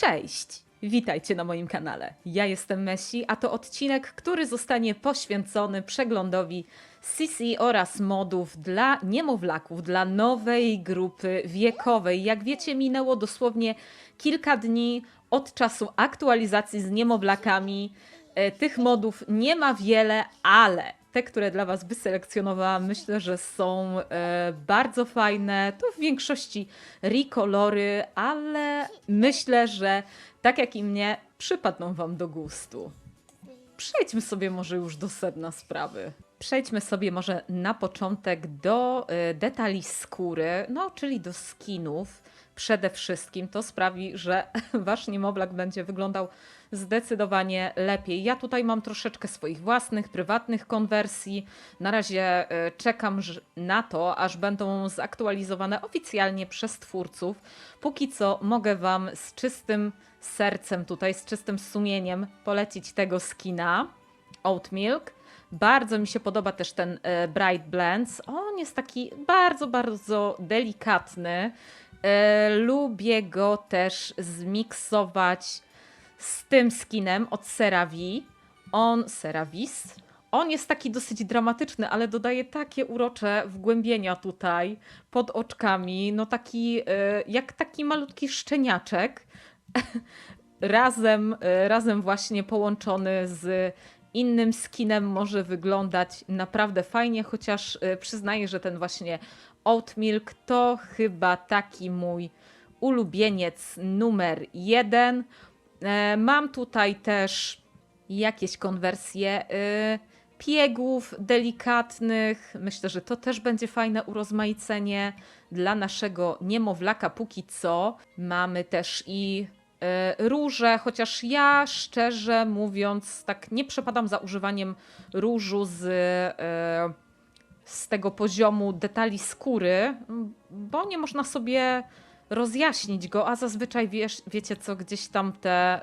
Cześć! Witajcie na moim kanale. Ja jestem Messi, a to odcinek, który zostanie poświęcony przeglądowi CC oraz modów dla niemowlaków, dla nowej grupy wiekowej. Jak wiecie, minęło dosłownie kilka dni od czasu aktualizacji z niemowlakami. E, Tych modów nie ma wiele, ale te, które dla Was wyselekcjonowałam, myślę, że są e, bardzo fajne. To w większości rekolory, ale myślę, że tak jak i mnie, przypadną Wam do gustu. Przejdźmy sobie może już do sedna sprawy. Przejdźmy sobie może na początek do y, detali skóry, no czyli do skinów. Przede wszystkim to sprawi, że wasz niemowlak będzie wyglądał zdecydowanie lepiej. Ja tutaj mam troszeczkę swoich własnych, prywatnych konwersji. Na razie y, czekam na to, aż będą zaktualizowane oficjalnie przez twórców. Póki co mogę wam z czystym sercem tutaj, z czystym sumieniem polecić tego skina. Oat Milk. Bardzo mi się podoba też ten e, Bright Blends. On jest taki bardzo, bardzo delikatny. E, lubię go też zmiksować z tym skinem od CeraVe. On, CeraVis. On jest taki dosyć dramatyczny, ale dodaje takie urocze wgłębienia tutaj pod oczkami. No taki, e, jak taki malutki szczeniaczek razem, e, razem właśnie połączony z innym skinem może wyglądać naprawdę fajnie, chociaż e, przyznaję, że ten właśnie Oat Milk to chyba taki mój ulubieniec numer jeden. E, Mam tutaj też jakieś konwersje e, piegów delikatnych. Myślę, że to też będzie fajne urozmaicenie dla naszego niemowlaka póki co. Mamy też i e, róże, chociaż ja szczerze mówiąc tak nie przepadam za używaniem różu z, e, z tego poziomu detali skóry, bo nie można sobie rozjaśnić go, a zazwyczaj wiesz, wiecie co, gdzieś tam te,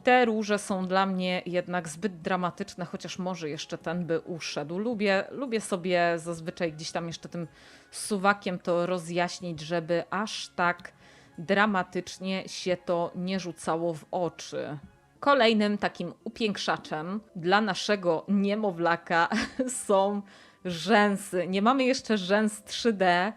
y, te róże są dla mnie jednak zbyt dramatyczne, chociaż może jeszcze ten by uszedł. Lubię, lubię sobie zazwyczaj gdzieś tam jeszcze tym suwakiem to rozjaśnić, żeby aż tak dramatycznie się to nie rzucało w oczy. Kolejnym takim upiększaczem dla naszego niemowlaka są rzęsy. Nie mamy jeszcze rzęs 3D, e,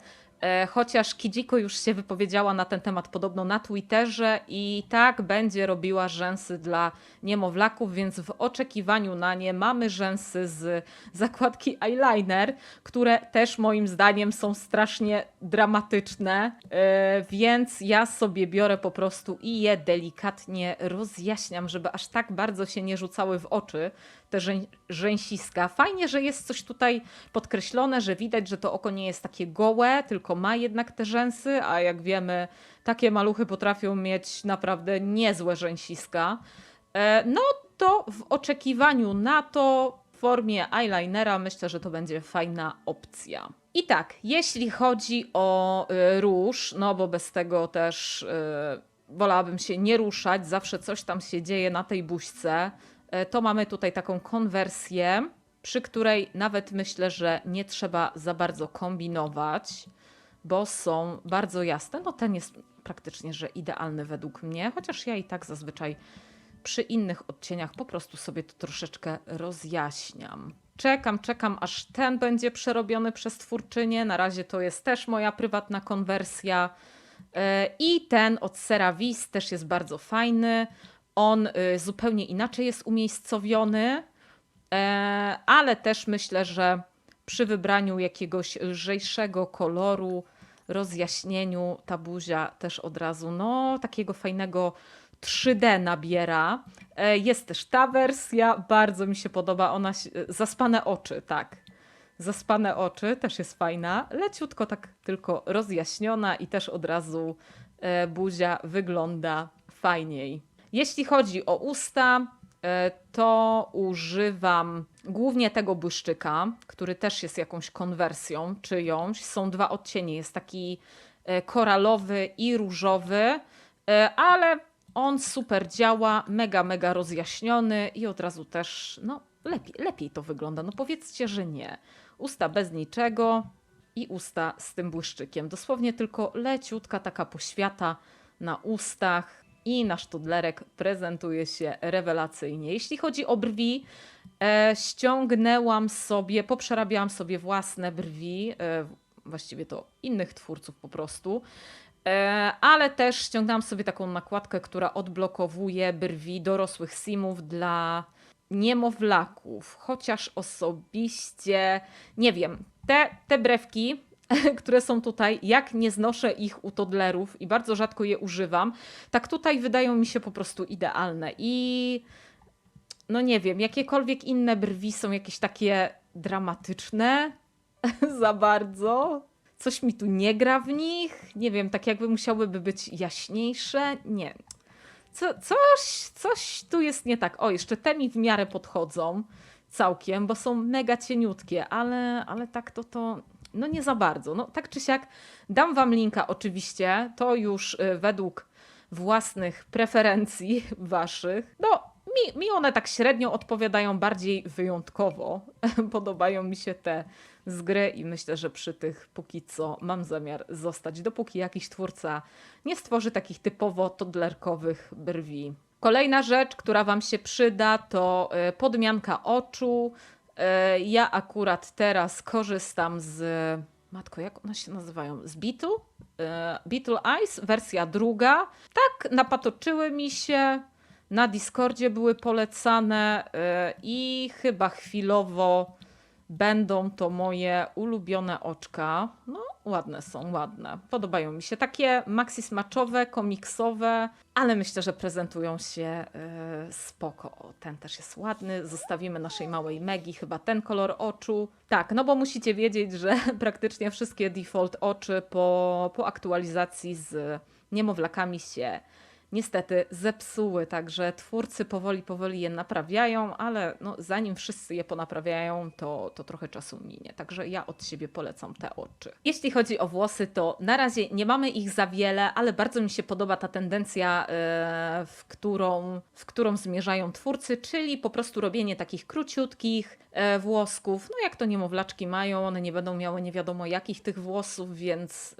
chociaż Kijiko już się wypowiedziała na ten temat podobno na Twitterze i tak będzie robiła rzęsy dla niemowlaków, więc w oczekiwaniu na nie mamy rzęsy z zakładki eyeliner, które też moim zdaniem są strasznie dramatyczne, e, więc ja sobie biorę po prostu i je delikatnie rozjaśniam, żeby aż tak bardzo się nie rzucały w oczy te rzę- rzęsiska. Fajnie, że jest coś tutaj podkreślone, że widać, że to oko nie jest takie gołe, tylko ma jednak te rzęsy, a jak wiemy, takie maluchy potrafią mieć naprawdę niezłe rzęsiska. E, No to w oczekiwaniu na to w formie eyelinera myślę, że to będzie fajna opcja. I tak, jeśli chodzi o y, róż, no bo bez tego też y, wolałabym się nie ruszać, zawsze coś tam się dzieje na tej buźce, to mamy tutaj taką konwersję, przy której nawet myślę, że nie trzeba za bardzo kombinować, bo są bardzo jasne. No ten jest praktycznie, że idealny według mnie, chociaż ja i tak zazwyczaj przy innych odcieniach po prostu sobie to troszeczkę rozjaśniam. Czekam, czekam, aż ten będzie przerobiony przez twórczynię. Na razie to jest też moja prywatna konwersja. E, I ten od CeraVis też jest bardzo fajny. On y, zupełnie inaczej jest umiejscowiony, e, ale też myślę, że przy wybraniu jakiegoś lżejszego koloru, rozjaśnieniu, ta buzia też od razu, no, takiego fajnego 3D nabiera. E, Jest też ta wersja, bardzo mi się podoba. Ona zaspane oczy, tak. Zaspane oczy też jest fajna. Leciutko tak tylko rozjaśniona i też od razu e, buzia wygląda fajniej. Jeśli chodzi o usta, e, to używam głównie tego błyszczyka, który też jest jakąś konwersją czyjąś. Są dwa odcienie, jest taki e, koralowy i różowy, e, ale on super działa, mega, mega rozjaśniony i od razu też, no, lepiej, lepiej to wygląda. No powiedzcie, że nie. Usta bez niczego i usta z tym błyszczykiem. Dosłownie tylko leciutka taka poświata na ustach. I nasz tudlerek prezentuje się rewelacyjnie. Jeśli chodzi o brwi, e, ściągnęłam sobie, poprzerabiałam sobie własne brwi, e, właściwie to innych twórców po prostu. E, ale też ściągnęłam sobie taką nakładkę, która odblokowuje brwi dorosłych simów dla niemowlaków. Chociaż osobiście nie wiem, te, te brewki, które są tutaj, jak nie znoszę ich u toddlerów i bardzo rzadko je używam, tak tutaj wydają mi się po prostu idealne. I no nie wiem, jakiekolwiek inne brwi są jakieś takie dramatyczne za bardzo. Coś mi tu nie gra w nich. Nie wiem, tak jakby musiałyby być jaśniejsze. Nie. Co, coś, coś tu jest nie tak. O, jeszcze te mi w miarę podchodzą całkiem, bo są mega cieniutkie, ale, ale tak to to no nie za bardzo. No tak czy siak dam wam linka oczywiście, to już y, według własnych preferencji waszych. No mi, mi one tak średnio odpowiadają bardziej wyjątkowo. Podobają mi się te z gry i myślę, że przy tych póki co mam zamiar zostać, dopóki jakiś twórca nie stworzy takich typowo toddlerkowych brwi. Kolejna rzecz, która Wam się przyda, to y, podmianka oczu. Y, Ja akurat teraz korzystam z. Matko, jak one się nazywają? Z Beetle? Y, Beetle Eyes, wersja druga. Tak, napatoczyły mi się. Na Discordzie były polecane y, i chyba chwilowo będą to moje ulubione oczka. No, ładne są, ładne. Podobają mi się. Takie maxi smaczowe, komiksowe, ale myślę, że prezentują się yy, spoko. O, ten też jest ładny. Zostawimy naszej małej Megi chyba ten kolor oczu. Tak, no bo musicie wiedzieć, że praktycznie wszystkie default oczy po, po aktualizacji z niemowlakami się niestety zepsuły, także twórcy powoli, powoli je naprawiają, ale no, zanim wszyscy je ponaprawiają, to, to trochę czasu minie. Także ja od siebie polecam te oczy. Jeśli chodzi o włosy, to na razie nie mamy ich za wiele, ale bardzo mi się podoba ta tendencja, e, w, którą, w którą zmierzają twórcy, czyli po prostu robienie takich króciutkich e, włosków. No jak to niemowlaczki mają, one nie będą miały nie wiadomo jakich tych włosów, więc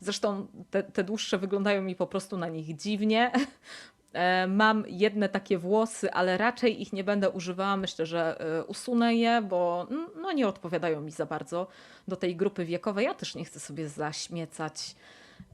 zresztą te, te dłuższe wyglądają mi po prostu na nich dziwnie. E, Mam jedne takie włosy, ale raczej ich nie będę używała. Myślę, że e, usunę je, bo no, nie odpowiadają mi za bardzo do tej grupy wiekowej. Ja też nie chcę sobie zaśmiecać,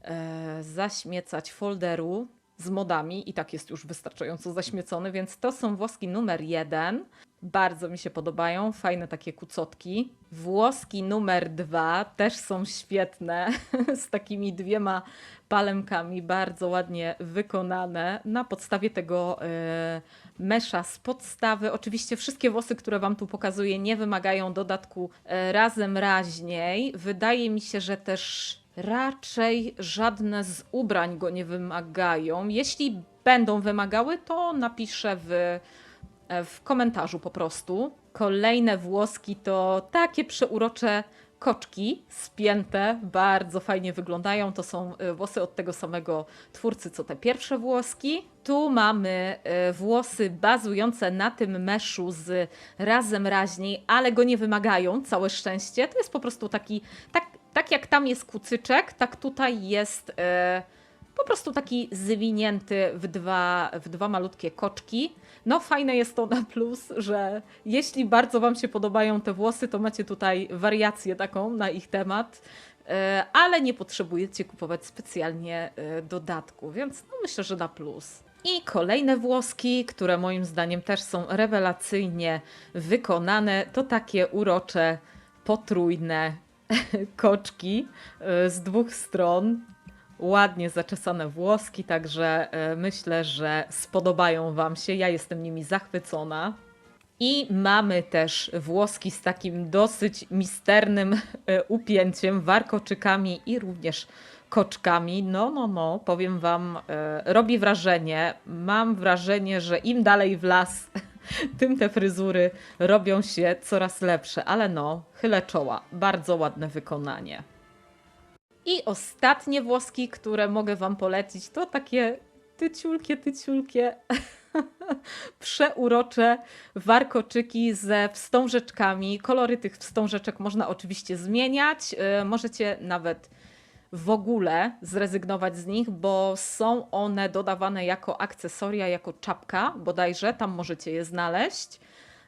e, zaśmiecać folderu z modami i tak jest już wystarczająco zaśmiecony, więc to są włoski numer jeden. Bardzo mi się podobają, fajne takie kucotki. Włoski numer dwa też są świetne, z takimi dwiema palemkami, bardzo ładnie wykonane na podstawie tego e, mesza z podstawy. Oczywiście wszystkie włosy, które Wam tu pokazuję, nie wymagają dodatku e, razem raźniej. Wydaje mi się, że też raczej żadne z ubrań go nie wymagają. Jeśli będą wymagały, to napiszę w w komentarzu po prostu. Kolejne włoski to takie przeurocze koczki spięte, bardzo fajnie wyglądają. To są e, włosy od tego samego twórcy, co te pierwsze włoski. Tu mamy e, włosy bazujące na tym meszu z razem raźniej, ale go nie wymagają, całe szczęście. To jest po prostu taki, tak, tak jak tam jest kucyczek, tak tutaj jest e, po prostu taki zwinięty w dwa, w dwa malutkie koczki. No fajne jest to na plus, że jeśli bardzo Wam się podobają te włosy, to macie tutaj wariację taką na ich temat, e, ale nie potrzebujecie kupować specjalnie e, dodatku, więc no myślę, że na plus. I kolejne włoski, które moim zdaniem też są rewelacyjnie wykonane, to takie urocze, potrójne koczki e, z dwóch stron ładnie zaczesane włoski, także e, myślę, że spodobają Wam się. Ja jestem nimi zachwycona. I mamy też włoski z takim dosyć misternym e, upięciem, warkoczykami i również koczkami. No, no, no, powiem Wam, e, robi wrażenie. Mam wrażenie, że im dalej w las, tym te fryzury robią się coraz lepsze, ale no, chylę czoła. Bardzo ładne wykonanie. I ostatnie włoski, które mogę Wam polecić, to takie tyciulkie, tyciulkie, przeurocze warkoczyki ze wstążeczkami. Kolory tych wstążeczek można oczywiście zmieniać. Yy, Możecie nawet w ogóle zrezygnować z nich, bo są one dodawane jako akcesoria, jako czapka bodajże, tam możecie je znaleźć.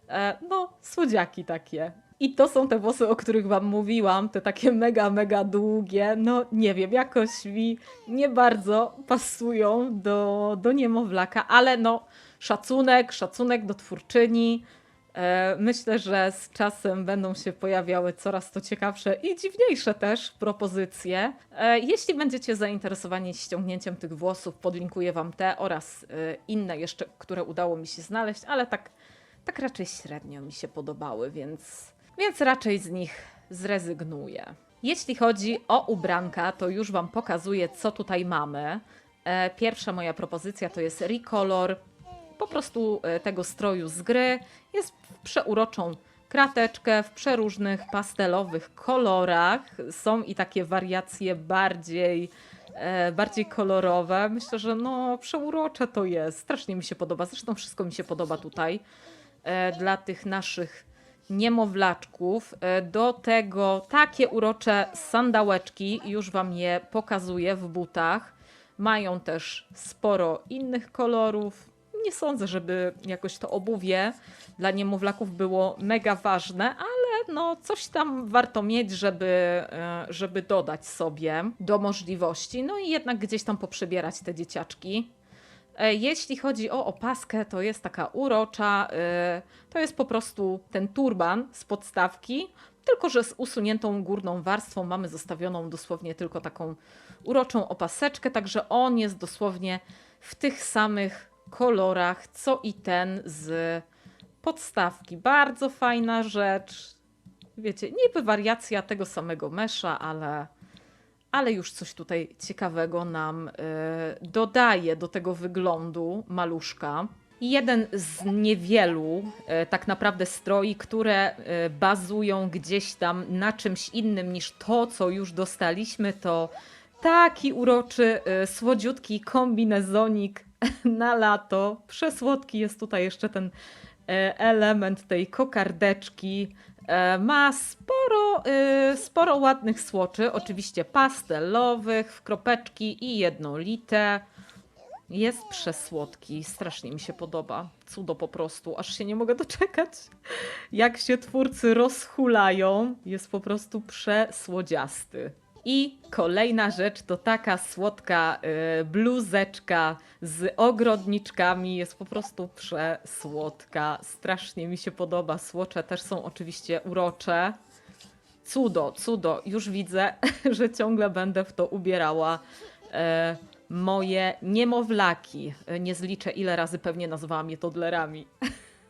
E, no, słodziaki takie. I to są te włosy, o których wam mówiłam, te takie mega, mega długie. No nie wiem, jakoś mi nie bardzo pasują do, do niemowlaka, ale no szacunek, szacunek do twórczyni. E, Myślę, że z czasem będą się pojawiały coraz to ciekawsze i dziwniejsze też propozycje. E, Jeśli będziecie zainteresowani ściągnięciem tych włosów, podlinkuję Wam te oraz e, inne jeszcze, które udało mi się znaleźć, ale tak, tak raczej średnio mi się podobały, więc, więc raczej z nich zrezygnuję. Jeśli chodzi o ubranka, to już Wam pokazuję, co tutaj mamy. E, Pierwsza moja propozycja to jest recolor po prostu e, tego stroju z gry. Jest w przeuroczą krateczkę w przeróżnych pastelowych kolorach. Są i takie wariacje bardziej, e, bardziej kolorowe. Myślę, że no przeurocze to jest. Strasznie mi się podoba. Zresztą wszystko mi się podoba tutaj dla tych naszych niemowlaczków. E, Do tego takie urocze sandałeczki, już Wam je pokazuję w butach. Mają też sporo innych kolorów. Nie sądzę, żeby jakoś to obuwie dla niemowlaków było mega ważne, ale no coś tam warto mieć, żeby, e, żeby dodać sobie do możliwości. No i jednak gdzieś tam poprzebierać te dzieciaczki. E, Jeśli chodzi o opaskę, to jest taka urocza. e, To jest po prostu ten turban z podstawki, tylko że z usuniętą górną warstwą mamy zostawioną dosłownie tylko taką uroczą opaseczkę, także on jest dosłownie w tych samych kolorach, co i ten z podstawki. Bardzo fajna rzecz. Wiecie, niby wariacja tego samego mesza, ale, ale już coś tutaj ciekawego nam y, dodaje do tego wyglądu maluszka. Jeden z niewielu e, tak naprawdę stroi, które e, bazują gdzieś tam na czymś innym niż to, co już dostaliśmy, to taki uroczy, e, słodziutki kombinezonik na lato. Przesłodki jest tutaj jeszcze ten e, element tej kokardeczki. E, Ma sporo, e, sporo ładnych słoczy, oczywiście pastelowych, w kropeczki i jednolite. Jest przesłodki, strasznie mi się podoba. Cudo po prostu, aż się nie mogę doczekać. Jak się twórcy rozhulają, jest po prostu przesłodziasty. I kolejna rzecz to taka słodka y, bluzeczka z ogrodniczkami. Jest po prostu przesłodka. Strasznie mi się podoba. Słocze też są oczywiście urocze. Cudo, cudo. Już widzę, że ciągle będę w to ubierała e, moje niemowlaki. Nie zliczę, ile razy pewnie nazwałam je toddlerami.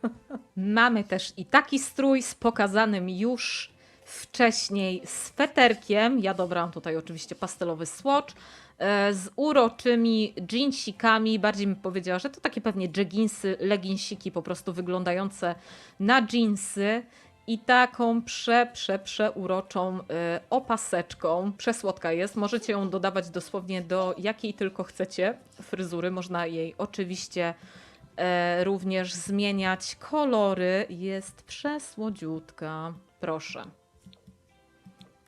Mamy też i taki strój z pokazanym już wcześniej sweterkiem. Ja dobrałam tutaj oczywiście pastelowy swatch. e, Z uroczymi jeansikami, bardziej bym powiedziała, że to takie pewnie jegginsy, leginsiki po prostu wyglądające na jeansy i taką prze, prze, przeuroczą y, opaseczką. Przesłodka jest, możecie ją dodawać dosłownie do jakiej tylko chcecie fryzury. Można jej oczywiście e, również zmieniać kolory. Jest przesłodziutka. Proszę.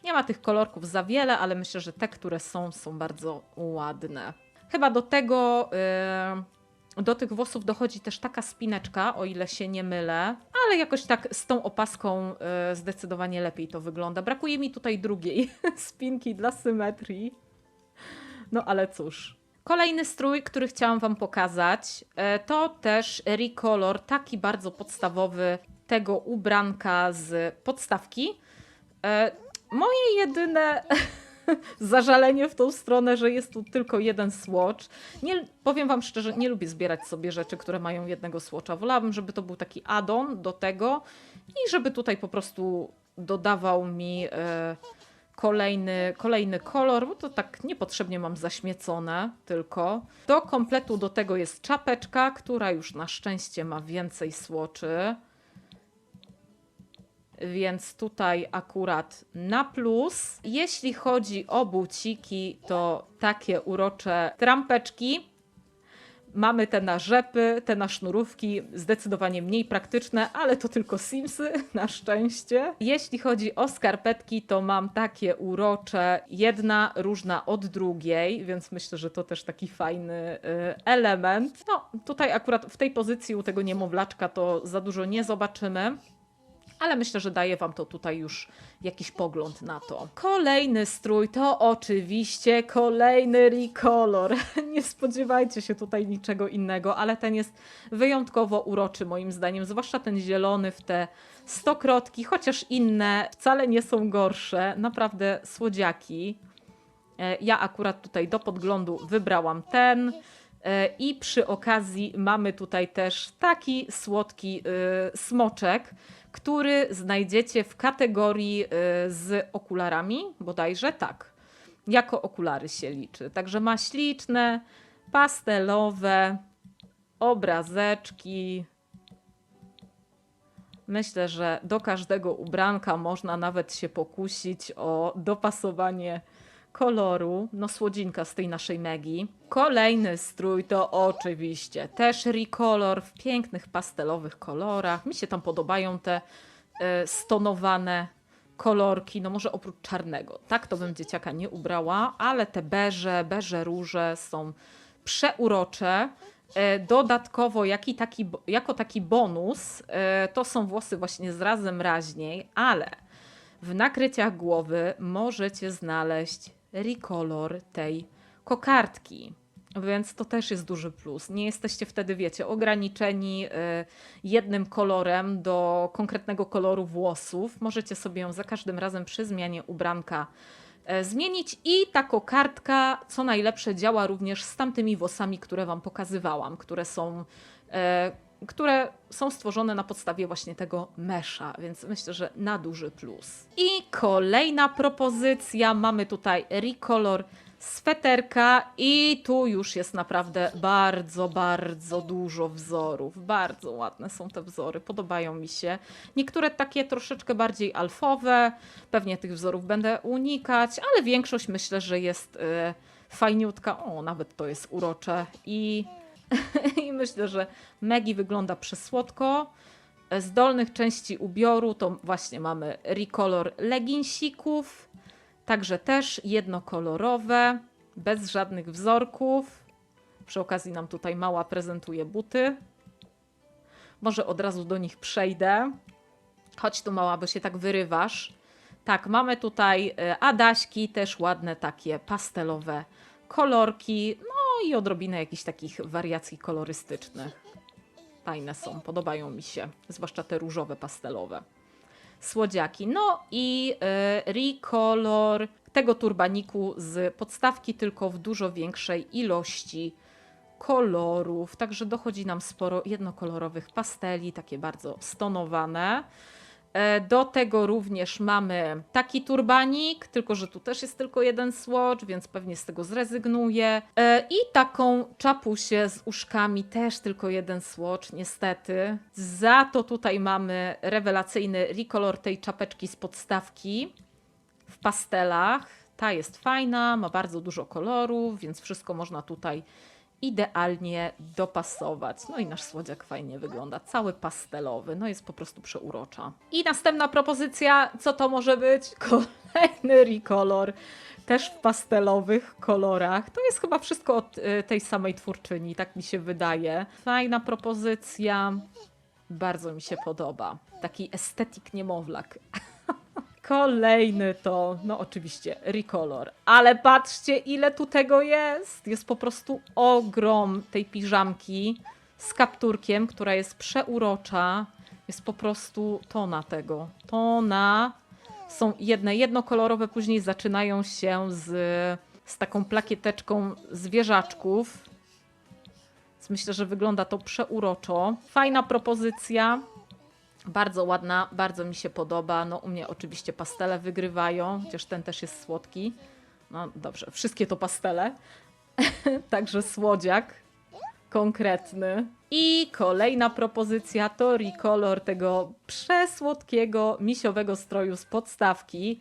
Nie ma tych kolorków za wiele, ale myślę, że te, które są, są bardzo ładne. Chyba do tego, y, do tych włosów dochodzi też taka spineczka, o ile się nie mylę, ale jakoś tak z tą opaską y, zdecydowanie lepiej to wygląda. Brakuje mi tutaj drugiej spinki dla symetrii. No ale cóż. Kolejny strój, który chciałam Wam pokazać, e, to też recolor, taki bardzo podstawowy tego ubranka z podstawki. Moje jedyne zażalenie w tą stronę, że jest tu tylko jeden swatch. Nie, powiem Wam szczerze, nie lubię zbierać sobie rzeczy, które mają jednego swatcha. Wolałabym, żeby to był taki add-on do tego i żeby tutaj po prostu dodawał mi e, kolejny, kolejny kolor, bo to tak niepotrzebnie mam zaśmiecone tylko. Do kompletu do tego jest czapeczka, która już na szczęście ma więcej słoczy. Więc tutaj akurat na plus. Jeśli chodzi o buciki, to takie urocze trampeczki. Mamy te na rzepy, te na sznurówki, zdecydowanie mniej praktyczne, ale to tylko Simsy, na szczęście. Jeśli chodzi o skarpetki, to mam takie urocze, jedna różna od drugiej, więc myślę, że to też taki fajny y, element. No, tutaj akurat w tej pozycji u tego niemowlaczka to za dużo nie zobaczymy. Ale myślę, że daje Wam to tutaj już jakiś pogląd na to. Kolejny strój to oczywiście kolejny recolor. Nie spodziewajcie się tutaj niczego innego, ale ten jest wyjątkowo uroczy moim zdaniem, zwłaszcza ten zielony w te stokrotki, chociaż inne wcale nie są gorsze. Naprawdę słodziaki. E, Ja akurat tutaj do podglądu wybrałam ten. E, I przy okazji mamy tutaj też taki słodki y, smoczek, który znajdziecie w kategorii y, z okularami, bodajże tak. Jako okulary się liczy. Także ma śliczne, pastelowe obrazeczki. Myślę, że do każdego ubranka można nawet się pokusić o dopasowanie koloru. No słodzinka z tej naszej Megi. Kolejny strój to oczywiście też recolor w pięknych pastelowych kolorach. Mi się tam podobają te e, stonowane kolorki, no może oprócz czarnego. Tak to bym dzieciaka nie ubrała, ale te beże, beże róże są przeurocze. E, Dodatkowo, jaki taki, jako taki bonus, e, to są włosy właśnie z razem raźniej, ale w nakryciach głowy możecie znaleźć recolor tej kokardki. Więc to też jest duży plus. Nie jesteście wtedy, wiecie, ograniczeni y, jednym kolorem do konkretnego koloru włosów. Możecie sobie ją za każdym razem przy zmianie ubranka e, zmienić i ta kokardka, co najlepsze, działa również z tamtymi włosami, które Wam pokazywałam, które są, e, które są stworzone na podstawie właśnie tego mesza, więc myślę, że na duży plus. I kolejna propozycja, mamy tutaj recolor sweterka i tu już jest naprawdę bardzo, bardzo dużo wzorów. Bardzo ładne są te wzory, podobają mi się. Niektóre takie troszeczkę bardziej alfowe, pewnie tych wzorów będę unikać, ale większość myślę, że jest y, fajniutka. O, nawet to jest urocze i, i myślę, że Megi wygląda przesłodko. Z dolnych części ubioru to właśnie mamy recolor leginsików, także też jednokolorowe, bez żadnych wzorków. Przy okazji nam tutaj mała prezentuje buty. Może od razu do nich przejdę. Chodź tu mała, bo się tak wyrywasz. Tak, mamy tutaj e, Adaśki, też ładne takie pastelowe kolorki, i odrobinę jakichś takich wariacji kolorystycznych. Fajne są, podobają mi się, zwłaszcza te różowe pastelowe. Słodziaki. No i y, recolor tego turbaniku z podstawki, tylko w dużo większej ilości kolorów. Także dochodzi nam sporo jednokolorowych pasteli, takie bardzo stonowane. E, Do tego również mamy taki turbanik, tylko że tu też jest tylko jeden swatch, więc pewnie z tego zrezygnuję. E, I taką czapusię z uszkami, też tylko jeden swatch, niestety. Za to tutaj mamy rewelacyjny recolor tej czapeczki z podstawki w pastelach. Ta jest fajna, ma bardzo dużo kolorów, więc wszystko można tutaj idealnie dopasować. No i nasz słodziak fajnie wygląda, cały pastelowy, no jest po prostu przeurocza. I następna propozycja, co to może być? Kolejny recolor, też w pastelowych kolorach. To jest chyba wszystko od y, tej samej twórczyni, tak mi się wydaje. Fajna propozycja, bardzo mi się podoba. Taki estetyk niemowlak. Kolejny to, no oczywiście, recolor. Ale patrzcie, ile tu tego jest. Jest po prostu ogrom tej piżamki z kapturkiem, która jest przeurocza. Jest po prostu tona tego. Tona. Są jedne jednokolorowe, później zaczynają się z, z taką plakieteczką zwierzaczków. Więc myślę, że wygląda to przeuroczo. Fajna propozycja. Bardzo ładna, bardzo mi się podoba. No u mnie oczywiście pastele wygrywają, chociaż ten też jest słodki. No dobrze, wszystkie to pastele. Także słodziak konkretny. I kolejna propozycja to recolor tego przesłodkiego misiowego stroju z podstawki.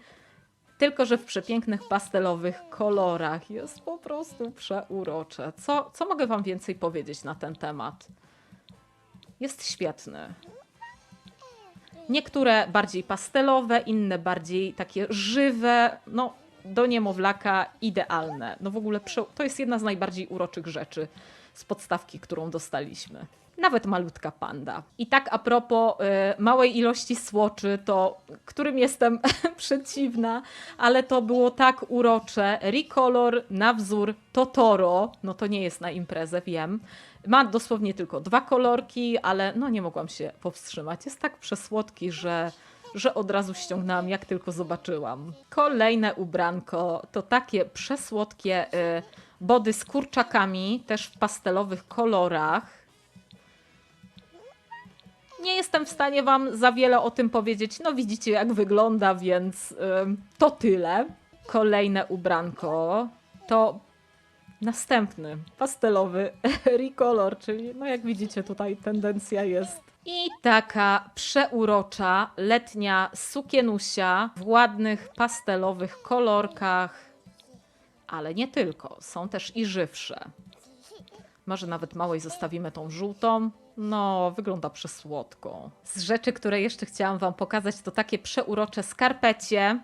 tylko że w przepięknych pastelowych kolorach. Jest po prostu przeurocze. Co, co mogę Wam więcej powiedzieć na ten temat? Jest świetny. Niektóre bardziej pastelowe, inne bardziej takie żywe. No, do niemowlaka idealne. No w ogóle to jest jedna z najbardziej uroczych rzeczy z podstawki, którą dostaliśmy. Nawet malutka panda. I tak a propos y, małej ilości słoczy, to którym jestem przeciwna, ale to było tak urocze. Recolor na wzór Totoro, no to nie jest na imprezę, wiem. Ma dosłownie tylko dwa kolorki, ale no nie mogłam się powstrzymać. Jest tak przesłodki, że że od razu ściągnęłam, jak tylko zobaczyłam. Kolejne ubranko to takie przesłodkie y, body z kurczakami, też w pastelowych kolorach. Nie jestem w stanie Wam za wiele o tym powiedzieć. No, widzicie, jak wygląda, więc to tyle. Kolejne ubranko to następny pastelowy recolor, czyli, no, jak widzicie, tutaj tendencja jest i taka przeurocza letnia sukienusia w ładnych pastelowych kolorkach, ale nie tylko, są też i żywsze. Może nawet małej zostawimy tą żółtą. No, wygląda przesłodko. Z rzeczy, które jeszcze chciałam Wam pokazać, to takie przeurocze skarpecie.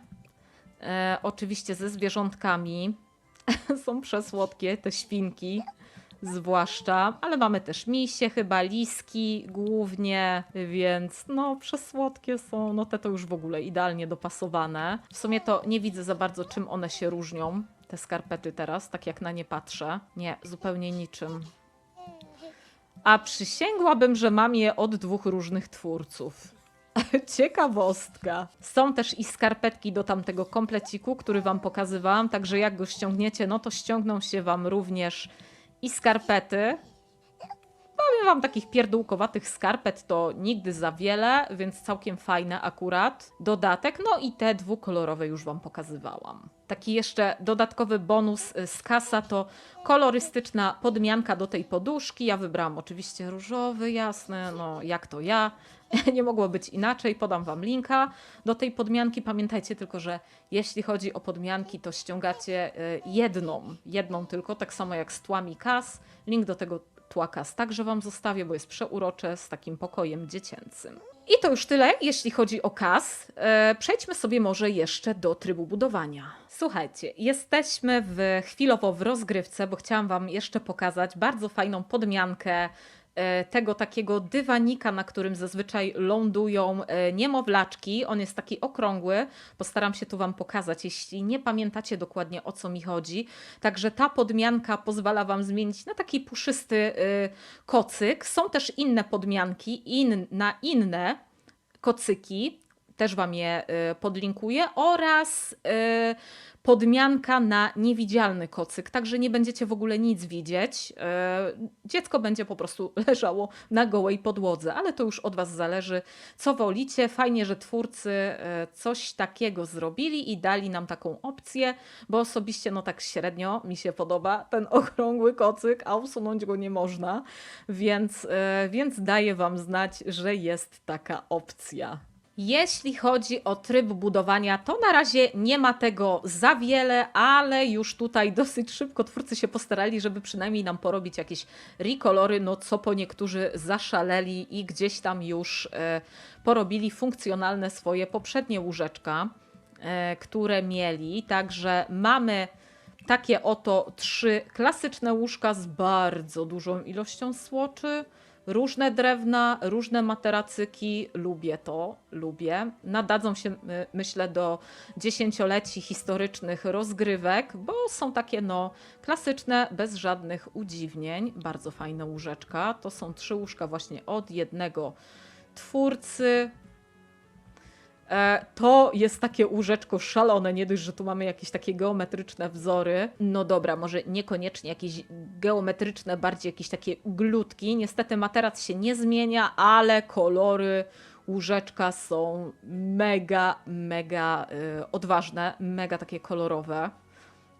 E, oczywiście ze zwierzątkami. Są przesłodkie te świnki zwłaszcza, ale mamy też misie, chyba liski głównie, więc no przesłodkie są, no te to już w ogóle idealnie dopasowane. W sumie to nie widzę za bardzo czym one się różnią, te skarpety teraz, tak jak na nie patrzę. Nie, zupełnie niczym. A przysięgłabym, że mam je od dwóch różnych twórców. Ciekawostka. Są też i skarpetki do tamtego kompleciku, który Wam pokazywałam, także jak go ściągniecie, no to ściągną się Wam również i skarpety. Powiem wam, takich pierdółkowatych skarpet to nigdy za wiele, więc całkiem fajne akurat. Dodatek, no i te dwukolorowe już wam pokazywałam. Taki jeszcze dodatkowy bonus z kasa to kolorystyczna podmianka do tej poduszki. Ja wybrałam oczywiście różowy, jasny, no jak to ja. Nie mogło być inaczej, podam Wam linka do tej podmianki. Pamiętajcie tylko, że jeśli chodzi o podmianki, to ściągacie y, jedną, jedną tylko, tak samo jak z tłami kas. Link do tego tła kas także Wam zostawię, bo jest przeurocze z takim pokojem dziecięcym. I to już tyle, jeśli chodzi o kas. E, przejdźmy sobie może jeszcze do trybu budowania. Słuchajcie, jesteśmy w, chwilowo w rozgrywce, bo chciałam Wam jeszcze pokazać bardzo fajną podmiankę tego takiego dywanika, na którym zazwyczaj lądują e, niemowlaczki. On jest taki okrągły. Postaram się tu Wam pokazać, jeśli nie pamiętacie dokładnie o co mi chodzi. Także ta podmianka pozwala Wam zmienić na taki puszysty e, kocyk. Są też inne podmianki in, na inne kocyki. Też Wam je podlinkuję. Oraz podmianka na niewidzialny kocyk, także nie będziecie w ogóle nic widzieć. E, dziecko będzie po prostu leżało na gołej podłodze, ale to już od Was zależy, co wolicie. Fajnie, że twórcy coś takiego zrobili i dali nam taką opcję, bo osobiście no tak średnio mi się podoba ten okrągły kocyk, a usunąć go nie można, więc, więc daję Wam znać, że jest taka opcja. Jeśli chodzi o tryb budowania, to na razie nie ma tego za wiele, ale już tutaj dosyć szybko twórcy się postarali, żeby przynajmniej nam porobić jakieś rekolory, no co po niektórzy zaszaleli i gdzieś tam już e, porobili funkcjonalne swoje poprzednie łóżeczka, e, które mieli. Także mamy takie oto trzy klasyczne łóżka z bardzo dużą ilością słoczy różne drewna, różne materacyki. Lubię to, lubię. Nadadzą się, myślę, do dziesięcioleci historycznych rozgrywek, bo są takie no klasyczne, bez żadnych udziwnień. Bardzo fajne łóżeczka. To są trzy łóżka właśnie od jednego twórcy. E, to jest takie łóżeczko szalone, nie dość, że tu mamy jakieś takie geometryczne wzory. No dobra, może niekoniecznie jakieś geometryczne, bardziej jakieś takie glutki. Niestety materac się nie zmienia, ale kolory łóżeczka są mega, mega y, odważne, mega takie kolorowe.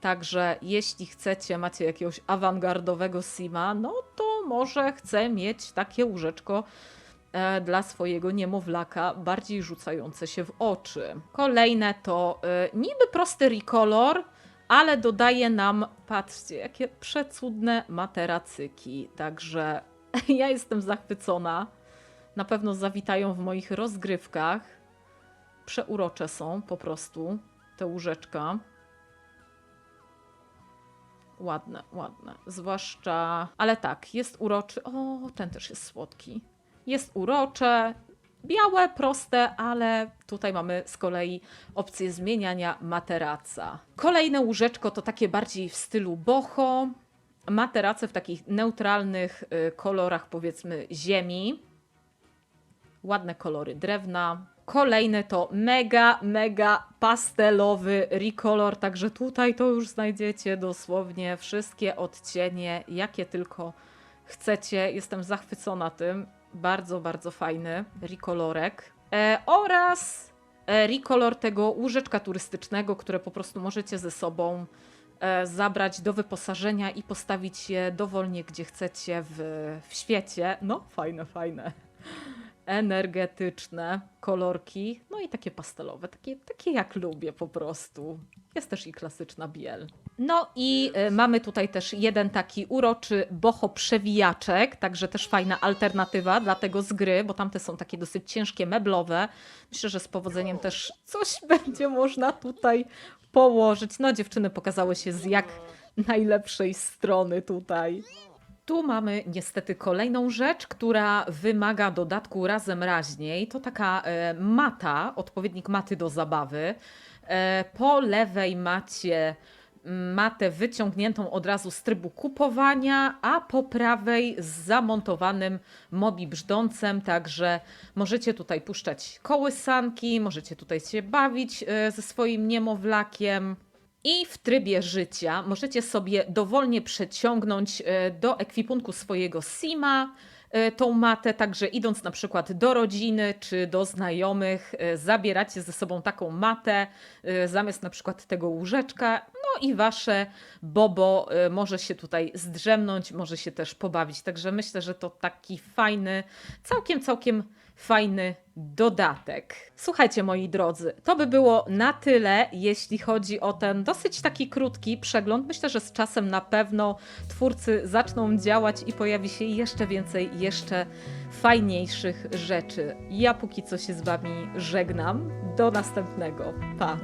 Także jeśli chcecie, macie jakiegoś awangardowego sima, no to może chcę mieć takie łóżeczko e, dla swojego niemowlaka, bardziej rzucające się w oczy. Kolejne to e, niby prosty recolor, ale dodaje nam, patrzcie, jakie przecudne materacyki. Także ja jestem zachwycona. Na pewno zawitają w moich rozgrywkach. Przeurocze są po prostu te łóżeczka. Ładne, ładne. Zwłaszcza. Ale tak, jest uroczy. O, ten też jest słodki. Jest urocze. Białe, proste, ale tutaj mamy z kolei opcję zmieniania materaca. Kolejne łóżeczko to takie bardziej w stylu boho. Materace w takich neutralnych y, kolorach, powiedzmy, ziemi. Ładne kolory drewna. Kolejny to mega, mega pastelowy recolor, także tutaj to już znajdziecie dosłownie wszystkie odcienie, jakie tylko chcecie. Jestem zachwycona tym. Bardzo, bardzo fajny recolorek. E, oraz e, recolor tego łóżeczka turystycznego, które po prostu możecie ze sobą e, zabrać do wyposażenia i postawić je dowolnie, gdzie chcecie w, w świecie. No, fajne, fajne energetyczne kolorki, no i takie pastelowe, takie, takie jak lubię po prostu. Jest też i klasyczna biel. No i y, mamy tutaj też jeden taki uroczy boho przewijaczek, także też fajna alternatywa dla tego z gry, bo tamte są takie dosyć ciężkie, meblowe. Myślę, że z powodzeniem też coś będzie można tutaj położyć. No dziewczyny pokazały się z jak najlepszej strony tutaj. Tu mamy niestety kolejną rzecz, która wymaga dodatku razem raźniej. To taka e, mata, odpowiednik maty do zabawy. E, po lewej macie matę wyciągniętą od razu z trybu kupowania, a po prawej z zamontowanym mobi brzdącem, także możecie tutaj puszczać kołysanki, możecie tutaj się bawić e, ze swoim niemowlakiem. I w trybie życia możecie sobie dowolnie przeciągnąć e, do ekwipunku swojego Sima tą matę, także idąc na przykład do rodziny czy do znajomych, e, zabieracie ze sobą taką matę e, zamiast na przykład tego łóżeczka. No i wasze bobo e, może się tutaj zdrzemnąć, może się też pobawić. Także myślę, że to taki fajny, całkiem, całkiem fajny dodatek. Słuchajcie, moi drodzy, to by było na tyle, jeśli chodzi o ten dosyć taki krótki przegląd. Myślę, że z czasem na pewno twórcy zaczną działać i pojawi się jeszcze więcej, jeszcze fajniejszych rzeczy. Ja póki co się z Wami żegnam. Do następnego. Pa!